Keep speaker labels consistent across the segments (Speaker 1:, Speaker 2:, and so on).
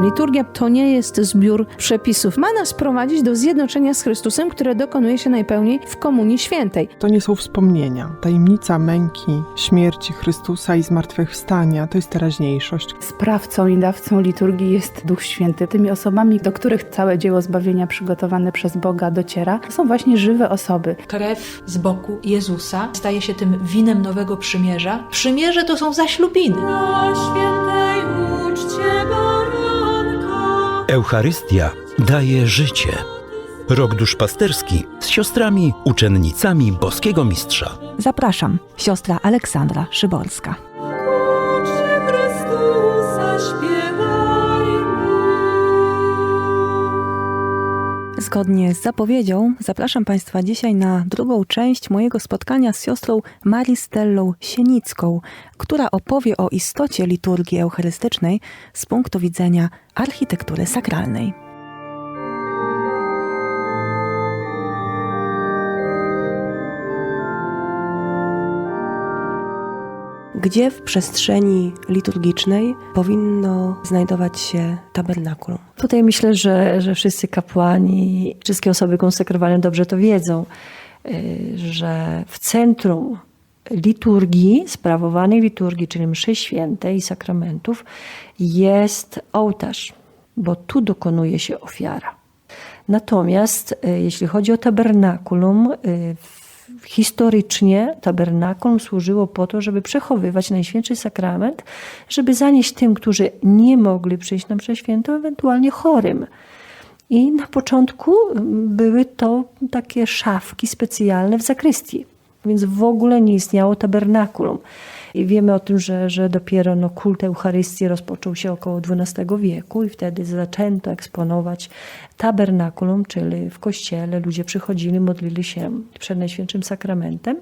Speaker 1: Liturgia to nie jest zbiór przepisów. Ma nas prowadzić do zjednoczenia z Chrystusem, które dokonuje się najpełniej w Komunii Świętej.
Speaker 2: To nie są wspomnienia. Tajemnica męki, śmierci Chrystusa i zmartwychwstania to jest teraźniejszość.
Speaker 3: Sprawcą i dawcą liturgii jest Duch Święty. Tymi osobami, do których całe dzieło zbawienia przygotowane przez Boga dociera, to są właśnie żywe osoby.
Speaker 4: Krew z boku Jezusa staje się tym winem nowego przymierza. Przymierze to są zaślubiny.
Speaker 5: Na świętej uczcie.
Speaker 6: Eucharystia daje życie. Rok duszpasterski z siostrami uczennicami boskiego mistrza.
Speaker 7: Zapraszam, siostra Aleksandra Szyborska. Zgodnie z zapowiedzią zapraszam Państwa dzisiaj na drugą część mojego spotkania z siostrą Maristellą Sienicką, która opowie o istocie liturgii eucharystycznej z punktu widzenia architektury sakralnej. Gdzie w przestrzeni liturgicznej powinno znajdować się tabernakulum?
Speaker 8: Tutaj myślę, że, że wszyscy kapłani, wszystkie osoby konsekrowane dobrze to wiedzą, y, że w centrum liturgii, sprawowanej liturgii, czyli mszy świętej i sakramentów, jest ołtarz, bo tu dokonuje się ofiara. Natomiast y, jeśli chodzi o tabernakulum, y, w- historycznie tabernakulum służyło po to, żeby przechowywać Najświętszy Sakrament, żeby zanieść tym, którzy nie mogli przyjść na mszę świętą, ewentualnie chorym. I na początku mm, były to takie szafki specjalne w zakrystii, więc w ogóle nie istniało tabernakulum. Wiemy o tym, że, że dopiero no, kult Eucharystii rozpoczął się około XII wieku i wtedy zaczęto eksponować tabernakulum, czyli w kościele ludzie przychodzili, modlili się przed Najświętszym Sakramentem.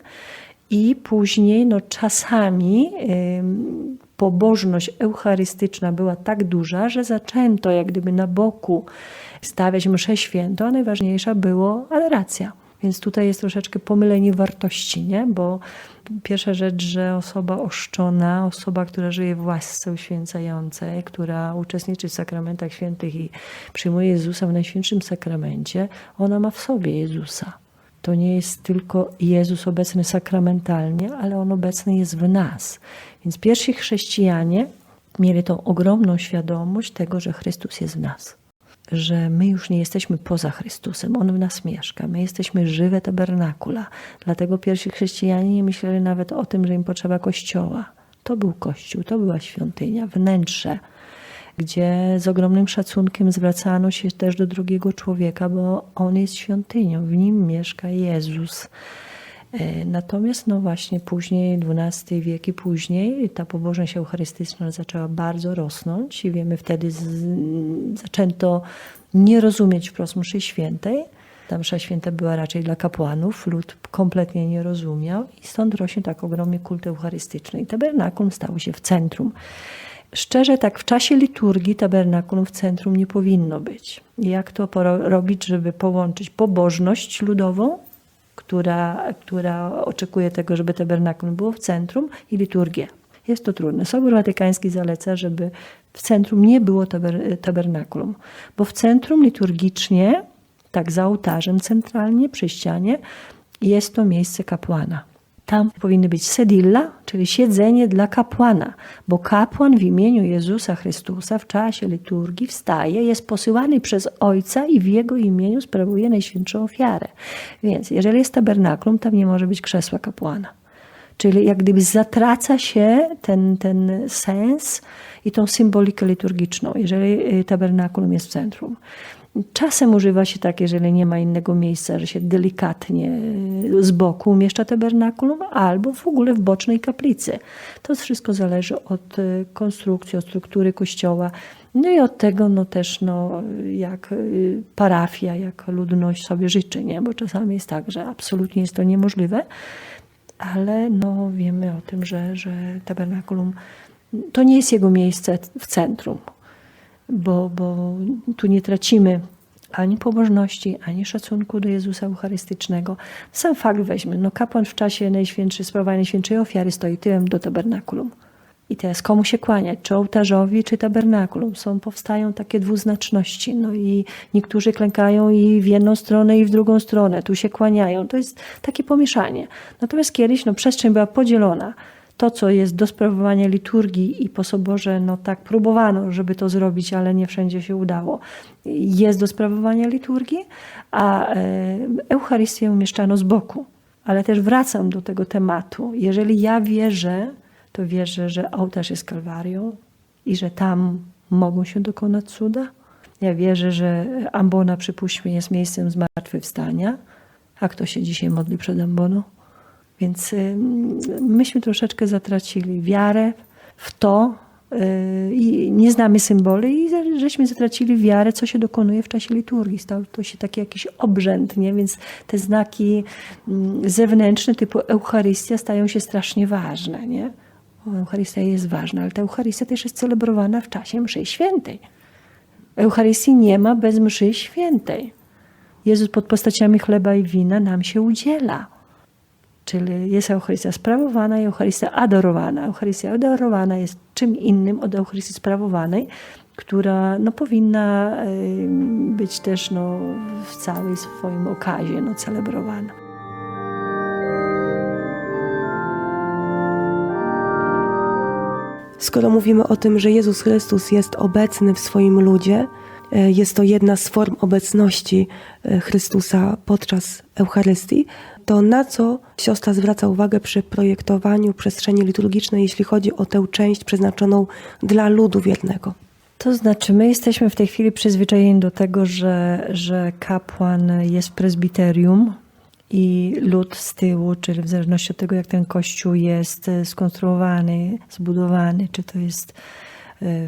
Speaker 8: I później no, czasami pobożność eucharystyczna była tak duża, że zaczęto jak gdyby na boku stawiać mszę świętą, a najważniejsza było adoracja. Więc tutaj jest troszeczkę pomylenie wartości, nie? bo pierwsza rzecz, że osoba oszczona, osoba, która żyje w łasce uświęcającej, która uczestniczy w sakramentach świętych i przyjmuje Jezusa w Najświętszym Sakramencie, ona ma w sobie Jezusa. To nie jest tylko Jezus obecny sakramentalnie, ale On obecny jest w nas. Więc pierwsi chrześcijanie mieli tą ogromną świadomość tego, że Chrystus jest w nas. Że my już nie jesteśmy poza Chrystusem, On w nas mieszka. My jesteśmy żywe tabernakula. Dlatego pierwsi chrześcijanie nie myśleli nawet o tym, że im potrzeba kościoła. To był kościół, to była świątynia, wnętrze, gdzie z ogromnym szacunkiem zwracano się też do drugiego człowieka, bo on jest świątynią, w nim mieszka Jezus. E, Natomiast no właśnie później, XII wiek i później, ta pobożność eucharystyczna zaczęła bardzo rosnąć i wiemy wtedy z, zaczęto nie rozumieć wprost mszy świętej. Ta msza święta była raczej dla kapłanów, lud kompletnie nie rozumiał i stąd rośnie tak ogromny kult eucharystyczny. I tabernakulum stało się w centrum. Szczerze, tak w czasie liturgii tabernakulum w centrum nie powinno być. Jak to robić, żeby połączyć pobożność ludową, która, która oczekuje tego, żeby tabernakulum było w centrum i liturgię. Jest to trudne. Sobór Watykański zaleca, żeby w centrum nie było taber, tabernakulum, bo w centrum liturgicznie, tak za ołtarzem centralnie przy ścianie, jest to miejsce kapłana. Tam powinny być sedilla, czyli siedzenie dla kapłana, bo kapłan w imieniu Jezusa Chrystusa w czasie liturgii wstaje, jest posyłany przez Ojca i w Jego imieniu sprawuje Najświętszą ofiarę. Więc jeżeli jest tabernakulum, tam nie może być krzesła kapłana. Czyli jak gdyby zatraca się ten, ten sens i tą symbolikę liturgiczną, jeżeli y, tabernakulum jest w centrum. Czasem używa się tak, jeżeli nie ma innego miejsca, że się delikatnie y, z boku umieszcza tabernakulum, albo w ogóle w bocznej kaplicy. To wszystko zależy od y, konstrukcji, od struktury kościoła. No i od tego no też no, jak y, parafia, jak ludność sobie życzy, nie? bo czasami jest tak, że absolutnie jest to niemożliwe, ale no, wiemy o tym, że, że tabernakulum to nie jest jego miejsce w centrum, bo, bo tu nie tracimy ani pobożności, ani szacunku do Jezusa Eucharystycznego. Sam fakt weźmy, no kapłan w czasie najświętszej, sprawowania najświętszej ofiary stoi tyłem do tabernakulum. I teraz komu się kłaniać? Czy ołtarzowi, czy tabernakulum? Są, powstają takie dwuznaczności. No i niektórzy klękają i w jedną stronę, i w drugą stronę. Tu się kłaniają. To jest takie pomieszanie. Natomiast kiedyś no, przestrzeń była podzielona. To, co jest do sprawowania liturgii i po soborze, no tak próbowano, żeby to zrobić, ale nie wszędzie się udało. Jest do sprawowania liturgii, a e, Eucharystię umieszczano z boku. Ale też wracam do tego tematu. Jeżeli ja wierzę, to wierzę, że ołtarz jest kalwarią i że tam mogą się dokonać cuda. Ja wierzę, że ambona, przypuśćmy, jest miejscem zmartwychwstania. A kto się dzisiaj modli przed amboną? Więc y, myśmy troszeczkę zatracili wiarę w to y, i nie znamy symboli i żeśmy zatracili wiarę, co się dokonuje w czasie liturgii. Stał to się taki jakiś obrzęd, nie? więc te znaki mm, zewnętrzne typu Eucharystia stają się strasznie ważne. Nie? Eucharystia jest ważna, ale ta Eucharystia też jest celebrowana w czasie mszy świętej. Eucharystii nie ma bez mszy świętej. Jezus pod postaciami chleba i wina nam się udziela. Czyli jest Eucharystia sprawowana i Eucharystia adorowana. Eucharystia adorowana jest czym innym od Eucharystii sprawowanej, która no, powinna być też no, w całej swoim okazie no, celebrowana.
Speaker 9: Skoro mówimy o tym, że Jezus Chrystus jest obecny w swoim ludzie, jest to jedna z form obecności e, Chrystusa podczas Eucharystii, to na co siostra zwraca uwagę przy projektowaniu przestrzeni liturgicznej, jeśli chodzi o tę część przeznaczoną dla ludu wiernego?
Speaker 8: To znaczy, my jesteśmy w tej chwili przyzwyczajeni do tego, że, że kapłan jest w prezbiterium i lud z tyłu, czyli w zależności od tego, jak ten kościół jest e, skonstruowany, zbudowany, czy to jest e,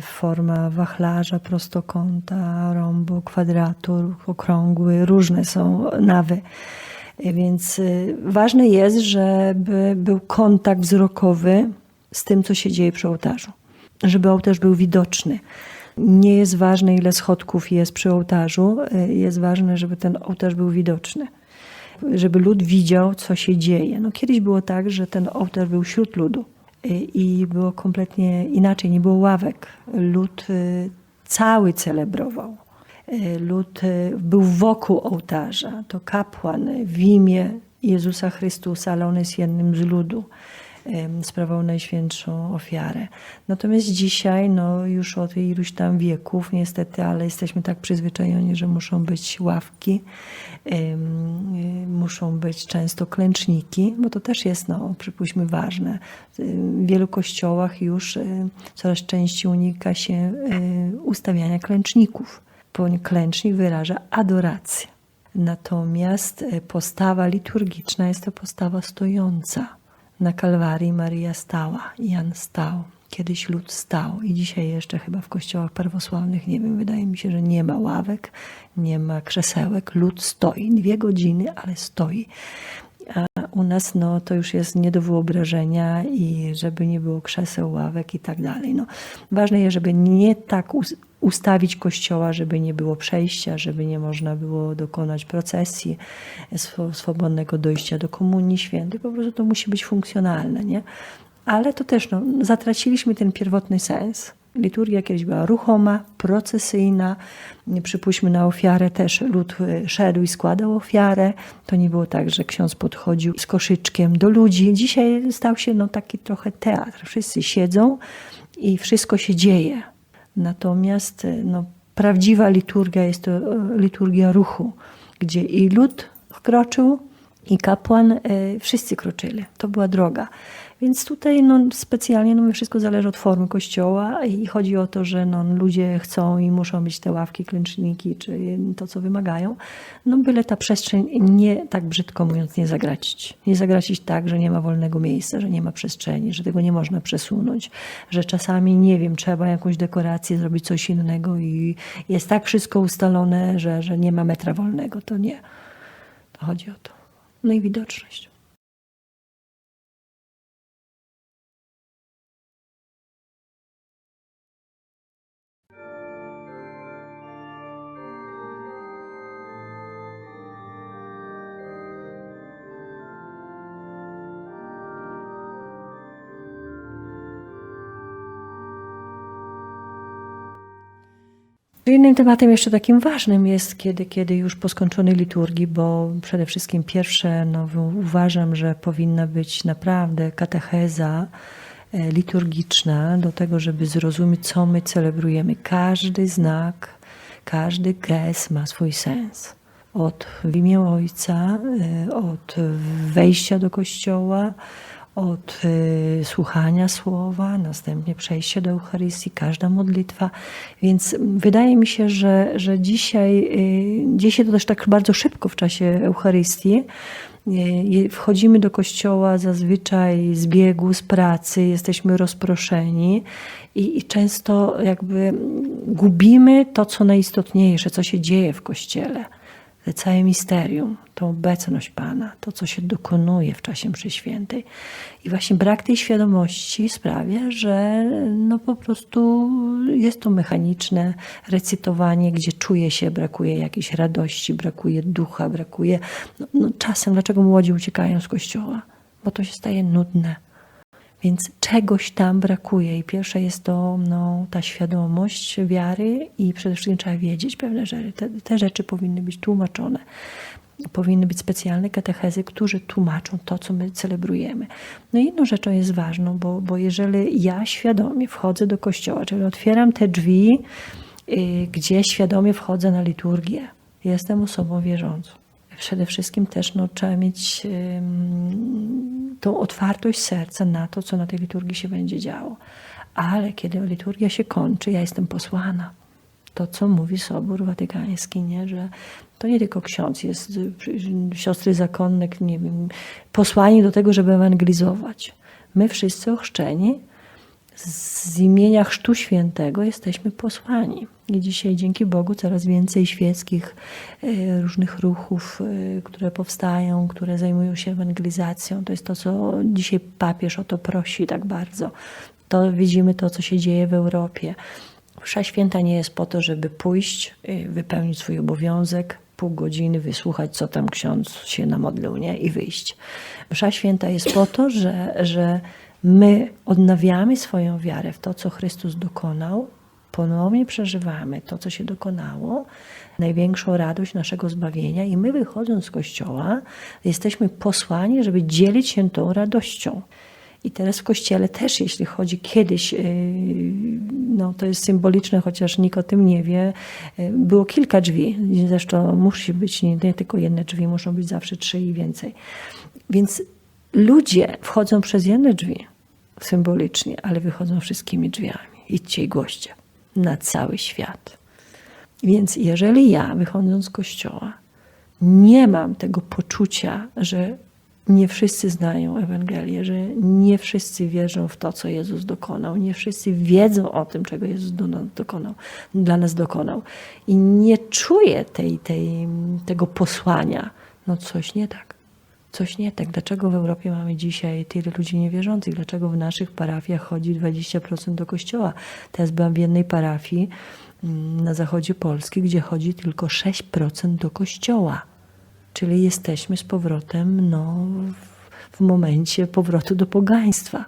Speaker 8: forma wachlarza, prostokąta, rąbu, kwadratu, okrągły, różne są nawy. E, Więc ważne jest, żeby był kontakt wzrokowy z tym, co się dzieje przy ołtarzu. Żeby ołtarz był widoczny. Nie jest ważne, ile schodków jest przy ołtarzu, jest ważne, żeby ten ołtarz był widoczny żeby lud widział, co się dzieje. No, kiedyś było tak, że ten ołtarz był wśród ludu i było kompletnie inaczej, nie było ławek. Lud cały celebrował. Lud był wokół ołtarza. To kapłan w imię Jezusa Chrystusa, ale on jest jednym z ludu sprawował najświętszą ofiarę. Natomiast dzisiaj, no już od iluś tam wieków niestety, ale jesteśmy tak przyzwyczajeni, że muszą być ławki, muszą być często klęczniki, bo to też jest, no przypuśćmy, ważne. W wielu kościołach już coraz częściej unika się ustawiania klęczników, bo klęcznik wyraża adorację. Natomiast postawa liturgiczna jest to postawa stojąca. Na Kalwarii Maria stała, Jan stał, kiedyś lud stał i dzisiaj jeszcze chyba w kościołach prawosławnych, nie wiem, wydaje mi się, że nie ma ławek, nie ma krzesełek, lud stoi, dwie godziny, ale stoi. A u nas no, to już jest nie do wyobrażenia i żeby nie było krzeseł, ławek i tak dalej. No, ważne jest, żeby nie tak ustawić kościoła, żeby nie było przejścia, żeby nie można było dokonać procesji, swobodnego dojścia do Komunii Świętej. Po prostu to musi być funkcjonalne, nie? Ale to też, no, zatraciliśmy ten pierwotny sens. Liturgia kiedyś była ruchoma, procesyjna. Przypuśćmy na ofiarę też lud szedł i składał ofiarę. To nie było tak, że ksiądz podchodził z koszyczkiem do ludzi. Dzisiaj stał się no, taki trochę teatr. Wszyscy siedzą i wszystko się dzieje. Natomiast no, prawdziwa liturgia jest to liturgia ruchu, gdzie i lud kroczył, i kapłan, wszyscy kroczyli. To była droga. Więc tutaj no, specjalnie no, wszystko zależy od formy kościoła i chodzi o to, że no, ludzie chcą i muszą być te ławki, klęczniki, czy to, co wymagają. No byle ta przestrzeń nie, tak brzydko mówiąc, nie zagracić. Nie zagracić tak, że nie ma wolnego miejsca, że nie ma przestrzeni, że tego nie można przesunąć, że czasami, nie wiem, trzeba jakąś dekorację, zrobić coś innego i jest tak wszystko ustalone, że, że nie ma metra wolnego. To nie. To chodzi o to. No i widoczność. Innym tematem jeszcze takim ważnym jest, kiedy, kiedy już po skończonej liturgii, bo przede wszystkim pierwsze, no, uważam, że powinna być naprawdę katecheza e, liturgiczna do tego, żeby zrozumieć, co my celebrujemy. Każdy znak, każdy gest ma swój sens. Od w imię Ojca, e, od wejścia do kościoła, od y, słuchania słowa, następnie przejście do Eucharystii, każda modlitwa. Więc wydaje mi się, że, że dzisiaj y, dzieje się to też tak bardzo szybko w czasie Eucharystii. Y, Wchodzimy do kościoła zazwyczaj z biegu, z pracy, jesteśmy rozproszeni i, i często jakby gubimy to, co najistotniejsze, co się dzieje w kościele całe misterium, tą obecność Pana, to, co się dokonuje w czasie mszy świętej. I właśnie brak tej świadomości sprawia, że no po prostu jest to mechaniczne recytowanie, gdzie czuje się, brakuje jakiejś radości, brakuje ducha, brakuje... No, no czasem, dlaczego młodzi uciekają z kościoła? Bo to się staje nudne. Więc czegoś tam brakuje i pierwsze jest to no, ta świadomość wiary i przede wszystkim trzeba wiedzieć pewne rzeczy. Te, te rzeczy powinny być tłumaczone. Powinny być specjalne katechezy, którzy tłumaczą to, co my celebrujemy. No i jedną rzeczą jest ważną, bo, bo jeżeli ja świadomie wchodzę do kościoła, czyli otwieram te drzwi, y, gdzie świadomie wchodzę na liturgię, jestem osobą wierzącą przede wszystkim też no, trzeba mieć tą otwartość serca na to, co na tej liturgii się będzie działo. Ale kiedy liturgia się kończy, ja jestem posłana. To, co mówi Sobór Watykański, nie? że to nie tylko ksiądz jest, siostry zakonne, nie wiem, posłani do tego, żeby ewangelizować. My wszyscy ochrzczeni z imienia Chrztu Świętego jesteśmy posłani. I dzisiaj dzięki Bogu coraz więcej świeckich e, różnych ruchów, e, które powstają, które zajmują się ewangelizacją. To jest to, co dzisiaj papież o to prosi tak bardzo. To widzimy to, co się dzieje w Europie. Msza Święta nie jest po to, żeby pójść, e, wypełnić swój obowiązek, pół godziny wysłuchać, co tam ksiądz się namodlił, nie? i wyjść. Msza Święta jest po to, że, że my odnawiamy swoją wiarę w to, co Chrystus dokonał, ponownie przeżywamy to, co się dokonało, największą radość naszego zbawienia, i my wychodząc z kościoła, jesteśmy posłani, żeby dzielić się tą radością. I teraz w kościele też, jeśli chodzi kiedyś, yy, no to jest symboliczne, chociaż nikt o tym nie wie, yy, było kilka drzwi. Zresztą musi być nie, nie tylko jedne drzwi, muszą być zawsze trzy i więcej. Więc ludzie wchodzą przez jedne drzwi symbolicznie, ale wychodzą wszystkimi drzwiami. Idźcie i głoście na cały świat. Więc jeżeli ja, wychodząc z kościoła, nie mam tego poczucia, że nie wszyscy znają Ewangelię, że nie wszyscy wierzą w to, co Jezus dokonał, nie wszyscy wiedzą o tym, czego Jezus dokonał, dla nas dokonał i nie czuję tej, tej, tego posłania, no coś nie tak. Coś nie tak. Dlaczego w Europie mamy dzisiaj tyle ludzi niewierzących? Dlaczego w naszych parafiach chodzi 20% do kościoła? Teraz byłam w jednej parafii na zachodzie Polski, gdzie chodzi tylko 6% do kościoła. Czyli jesteśmy z powrotem no, w momencie powrotu do pogaństwa.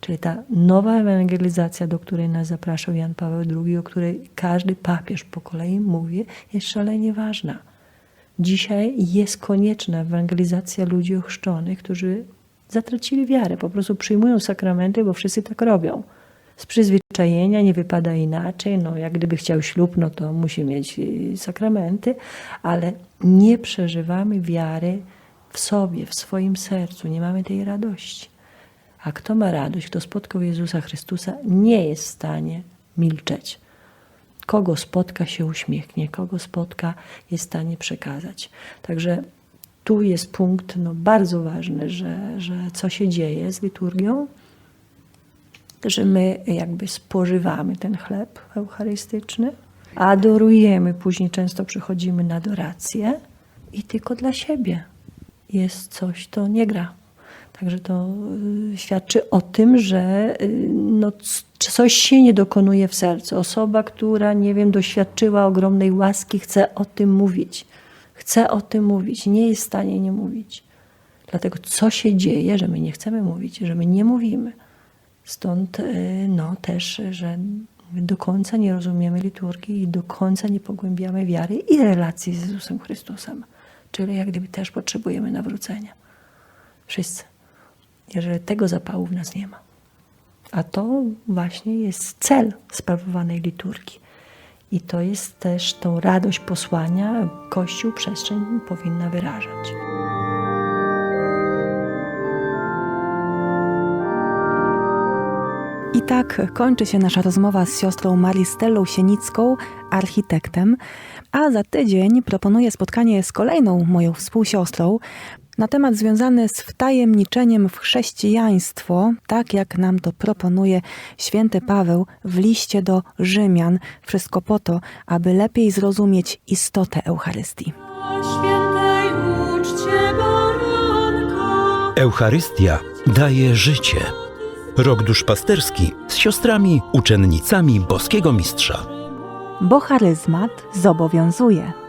Speaker 8: Czyli ta nowa ewangelizacja, do której nas zapraszał Jan Paweł II, o której każdy papież po kolei mówi, jest szalenie ważna. Dzisiaj jest konieczna ewangelizacja ludzi ochrzczonych, którzy zatracili wiarę, po prostu przyjmują sakramenty, bo wszyscy tak robią. Z przyzwyczajenia nie wypada inaczej, no jak gdyby chciał ślub, no to musi mieć y, sakramenty, ale nie przeżywamy wiary w sobie, w swoim sercu, nie mamy tej radości. A kto ma radość, kto spotkał Jezusa Chrystusa, nie jest w stanie milczeć. Kogo spotka, się uśmiechnie, kogo spotka, jest w stanie przekazać. Także tu jest punkt no, bardzo ważny, że, że co się dzieje z liturgią, że my jakby spożywamy ten chleb eucharystyczny, adorujemy, później często przychodzimy na adorację i tylko dla siebie jest coś, to nie gra. Także to y, świadczy o tym, że y, no, coś się nie dokonuje w sercu. Osoba, która, nie wiem, doświadczyła ogromnej łaski, chce o tym mówić. Chce o tym mówić, nie jest w stanie nie mówić. Dlatego co się dzieje, że my nie chcemy mówić, że my nie mówimy. Stąd y, no, też, że Do końca nie rozumiemy liturgii i do końca nie pogłębiamy wiary i relacji z Jezusem Chrystusem. Czyli jak gdyby też potrzebujemy nawrócenia. Wszyscy. Jeżeli tego zapału w nas nie ma. A to właśnie jest cel sprawowanej liturgii. I to jest też tą radość posłania Kościół przestrzeń powinna wyrażać.
Speaker 7: I tak kończy się nasza rozmowa z siostrą Maristellą Sienicką, architektem, a za tydzień proponuję spotkanie z kolejną moją współsiostrą na temat związany z wtajemniczeniem w chrześcijaństwo, tak jak nam to proponuje święty Paweł w liście do Rzymian. Wszystko po to, aby lepiej zrozumieć istotę Eucharystii.
Speaker 5: O świętej uczcie baranka.
Speaker 6: Eucharystia daje życie. Rok duszpasterski z siostrami, uczennicami boskiego mistrza.
Speaker 7: Bo charyzmat zobowiązuje.